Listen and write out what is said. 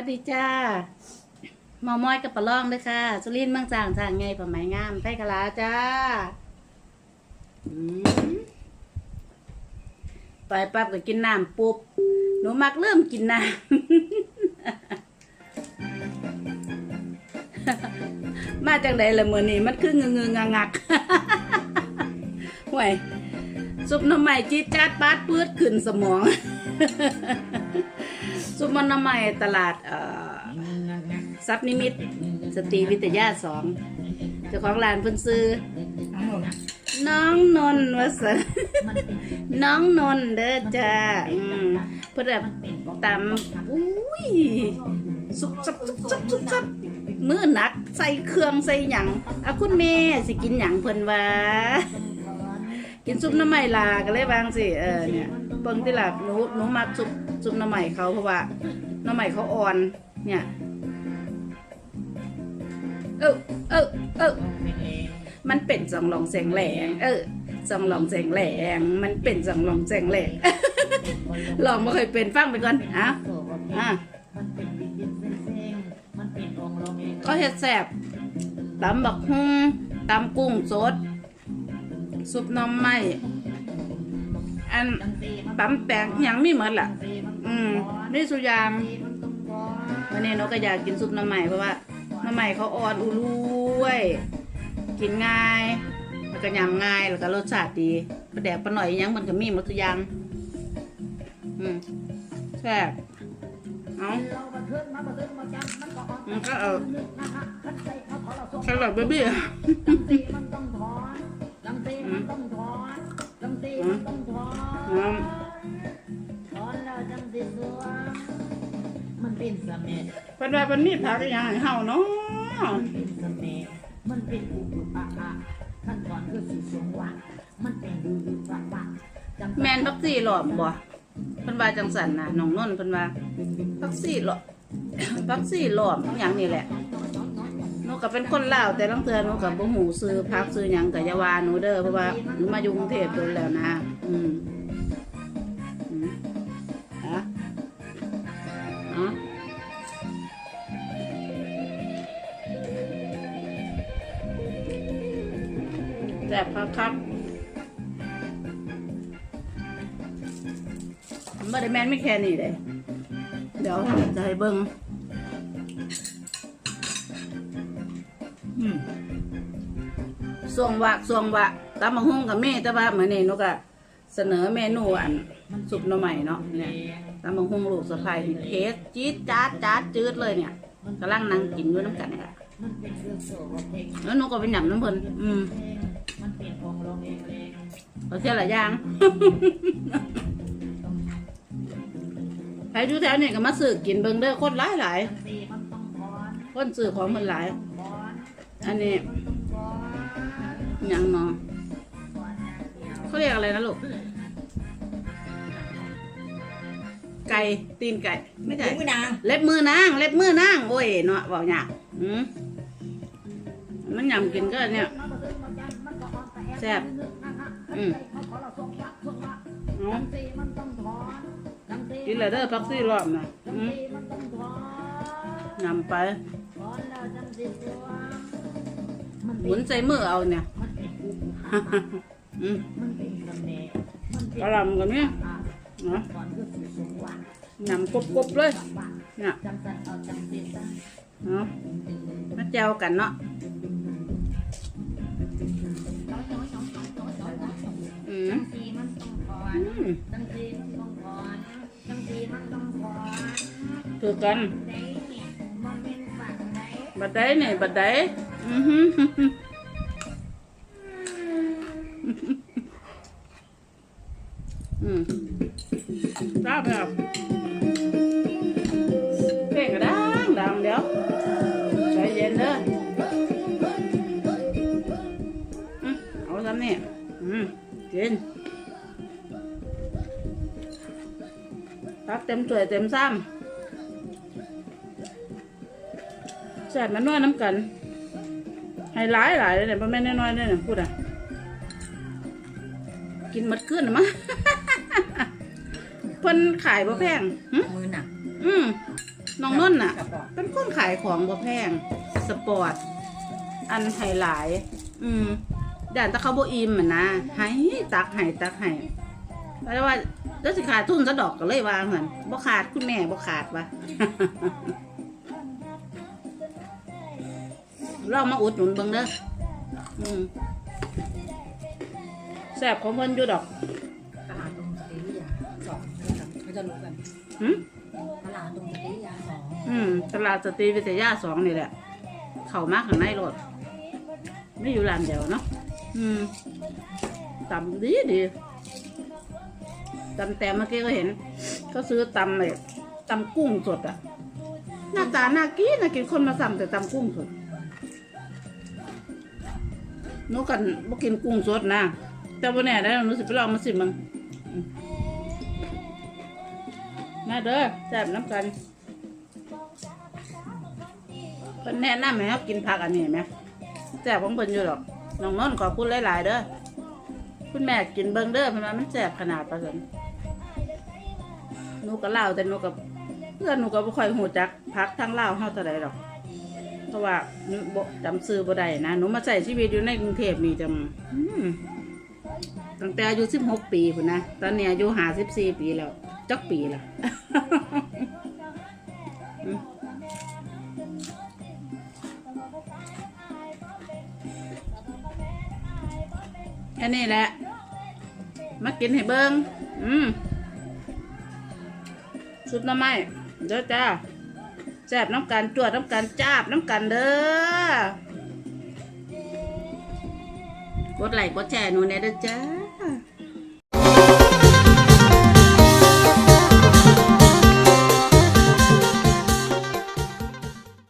วัสดีจ้าหมอมอยกับปลาล่องด้วยค่ะสุรินเมืองจางจางไงปะไม้งามไทกะลาจ้าไปปั๊บก็กินน้ำปุ๊บหนูมักเริ่มกินน้ำมาจากไหนละเมื่อนี้มันคือเงืองงงักห่วยซุปน้ำใหม่จีจ๊าดปาดปื้ดขึ้นสมอง มนน้ำใหม่ตลาดซับนิมิตสตรีวิทยาสองเจ้าของร้านเพิ่นซื้อน้องนนท์วสันน้องนนท์เด้อจ้าเพื่อแบบตำอุ้ยสุบซับสุบซับสุบซับมือหนักใส่เครื่องใส่หยังอะคุณแม่สิกินหยังเพิ่นว่ากินซุปน้ำใหม่ลาก็เลยบางสิเออเนี่ย เบิ่งที่หลับหนูหนูมักซุปซุปน้ำใหม่เขาเพราะว่าน้ำใหม่เขาอ่อน เนี่ย เออเออเออมันเป็นสังหลองแสงแหลง เออสังหลองแสงแหลง มันเป็นสังหลองแสงแหลงลองไม่เคยเป็นฟังไปก่อนอะอะก็เฮ็ดแซ่บตำบักฮุงตำกุ้งสดซุปน้ำไม้ อันตำแตงอิหยังไม่เหมือนล่ะ อืมนี่สุยางวันนี้หนกก็อยากกินซุปหน้ำใหม่เพราะว่าหน้ำใหม่เขาอ่อนอุลุยกินง่าย แล้วก็ยำง่ายแล้วก็รสชาติดีประแดกปลาหน่อยอิหยังมันก็มีหมดทุกอย่างอืมแซ่บเอามันก็เอาแครอทเบบี้ มันเป็นสะเม็ดเป็นว่าเป็นมีผักอหย่างให้เฮาเนาะมันเป็นสะเม็ดมันเป็นอุปปะอะขั้นตอนคือสีสวงหวานมันเป็นดูดูปะปะจังแมนพักซี่หลอมบ่เพิ่นว่าจังสันน่ะน้องนนท์เพิ่นว่าพักซี่หลอมพักซี่หลอมอหย่างนี้แหละหนูก็เป็นคนลาวแต่ลังเทื่อหนูก็บ่ฮู้ซื้อพักซื้อหยังก็อย่าว่าหนูเด้อเพราะว่าหนูมาอยู่กรุงเทพโดนแล้วนะ อืม แซ่บครับครับบไดแมนไม่แค่นี้เลย เดี๋ยวจะให้เบิ้งส่วงวะส่วงวะตำบักหุ่งกับแม่แต่ว่าเหมือนนี่นกอะเสนอเมนูอันสุปหน่อใหม่เนาะเนี่ยตำบักหุ่งลูกสะพายเทสจี๊ดจ๊าดจ๊าดจืดเลยเนี่ยกำลังนั่งกินอยู่น้ำกันเนี่ยแล้วนูก็ไปหยำน้ำเพลินอืม มันเป็นองค์ลงเองเองเอาเสียหลายอย่างใครอยู่แถวนี่ก็มาซื้อกินเบิ่งเด้อคนหลายหลายตีมันต้องถอนๆคนซื้อของมันหลายถอนอันนี้มันต้องถอนหยังเนาะถอนอย่างเดียวเขาเรียกอะไรนะลูก ไก่ตีนไก่ ไม่ใช่ มือนางเล็บมือนางเล็บมือนางโอ้ยเนาะบอกหยาอืมมันยำกินก็เนี่ย แซ่บอืมเอากินเลยเด้อพักซี่รอบนะอืมยำไปหมุนใส่มือเอาเนี่ยอืมมันเป็นสะเม็ดมันเป็นกระหลำกันเนี่ยอะเนาะก่อนคือสีสวงหวานยำกบๆเลยเนี่ยจังสันเอาจังสีสันเนาะมาแจวกันเนาะ คือกันไหนเนี่ยมันเป็นฝั่งไหนบัดได้นี่บัดได้อื แซ่บมันนวดน้ำกันให้หลายหลายเลยเนี่ยพ่แม่นน้อยๆเลยเนี่ยพูดอะ กินหมดขึ้นมั้งเพิ่นขายบ่แพงหึมือหนักอืมน้องนุ่นน่ะกระป๋องเป็นคนขายของบ่แพง สปอร์ต อันไฮหลาย อืมด่านตะเขาบ่อิ่มอะนะให้ตักให้ตักให้แปลว่าแล้วสิขาดทุนซะดอกก็เลยว่าเหมือนบ่ขาดคุณแม่บ่ขาดวะ เรามาอุดหนุนเบิ่งเด้ออืมแซ่บของเพิ่นอยู่ดอกตลาดตรงสเตริยาสองนะครับเขาจะรู้กันหึตลาดตรงสเตริยาสองอืมตลาดสตรีวิทยาสองนี่แหละ เข้ามาข้างในรถไม่อยู่ร้านเดียวเนาะอืมตำดีดีตำแต่เมื่อกี้ก็เห็นเขาซื้อตำเลยตำกุ้งสดอะหน้าตาน่ากินน่ากินคนมาสั่งแต่ตำกุ้งสด หนูกันบ่กินกุ้งสดนะแต่วันนี้ได้หนูสิไปลองมาสิมึงมาเด้อแซ่บน้ำกันเพิ่นแนะนำให้เรากินผักอันนี้ไหมแซ่บของเพิ่นอยู่หรอกน้องนนท์ขอบคุณหลายๆเด้อคุณแม่กินเบิ่งเด้อเพิ่นว่ามันแซ่บขนาดประเสริฐหนูก็เล่าแต่หนูกับเพื่อนหนูก็บ่ค่อยหูจักพักทางลาเฮาเท่าใดหรอก เพราะว่าหนูบ่จำซื้อบ่ได้นะหนูมาใช้ชีวิตอยู่ในกรุงเทพนี่จำอืมตั้งแต่อายุ16ปีพุ่นนะตอนนี้อายุ54ปีแล้วจักปีละแค่นี้แหละ มากินให้เบิงอืมซุปหน้ำไม้เด้อจ้า แซ่บน้ำกันจวดน้ำกันจ้าบน้ำกันเด้อกดไลค์กดแชร์หนูแนี่เด้อจ้า